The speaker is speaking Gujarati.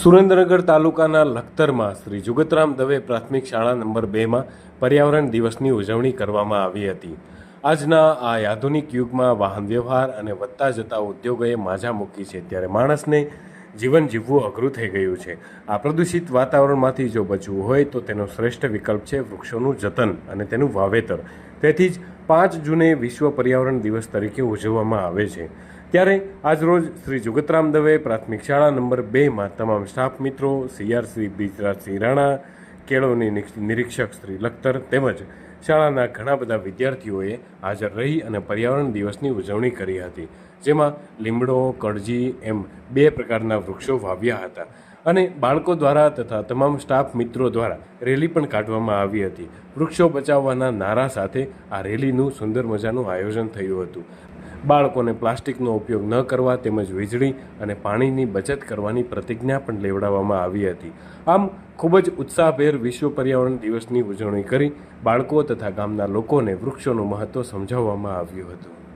સુરેન્દ્રનગર તાલુકાના લખતરમાં શ્રી જુગતરામ દવે પ્રાથમિક શાળા નંબર બેમાં પર્યાવરણ દિવસની ઉજવણી કરવામાં આવી હતી. આજના આ આધુનિક યુગમાં વાહન વ્યવહાર અને વધતા જતા ઉદ્યોગોએ માજા મૂકી છે. ત્યારે માણસને જીવન જીવવું અઘરું થઈ ગયું છે. આ પ્રદૂષિત વાતાવરણમાંથી જો બચવું હોય તો તેનો શ્રેષ્ઠ વિકલ્પ છે વૃક્ષોનું જતન અને તેનું વાવેતર. તેથી જ પાંચ જૂને વિશ્વ પર્યાવરણ દિવસ તરીકે ઉજવવામાં આવે છે. ત્યારે આજરોજ શ્રી જુગતરામ દવે પ્રાથમિક શાળા નંબર બેમાં તમામ સ્ટાફ મિત્રો, સીઆરસી બીજરાજસિંહ રાણા, કેળવણી નિરીક્ષક શ્રી લખતર તેમજ શાળાના ઘણા બધા વિદ્યાર્થીઓએ હાજર રહી અને પર્યાવરણ દિવસની ઉજવણી કરી હતી. જેમાં લીમડો, કળજી એમ બે પ્રકારના વૃક્ષો વાવ્યા હતા. અને બાળકો દ્વારા તથા તમામ સ્ટાફ મિત્રો દ્વારા રેલી પણ કાઢવામાં આવી હતી. વૃક્ષો બચાવવાના નારા સાથે આ રેલીનું સુંદર મજાનું આયોજન થયું હતું. બાળકોને પ્લાસ્ટિકનો ઉપયોગ ન કરવા તેમજ વીજળી અને પાણીની બચત કરવાની પ્રતિજ્ઞા પણ લેવડાવવામાં આવી હતી. આમ, ખૂબ જ ઉત્સાહભેર વિશ્વ પર્યાવરણ દિવસની ઉજવણી કરી બાળકો તથા ગામના લોકોને વૃક્ષોનું મહત્ત્વ સમજાવવામાં આવ્યું હતું.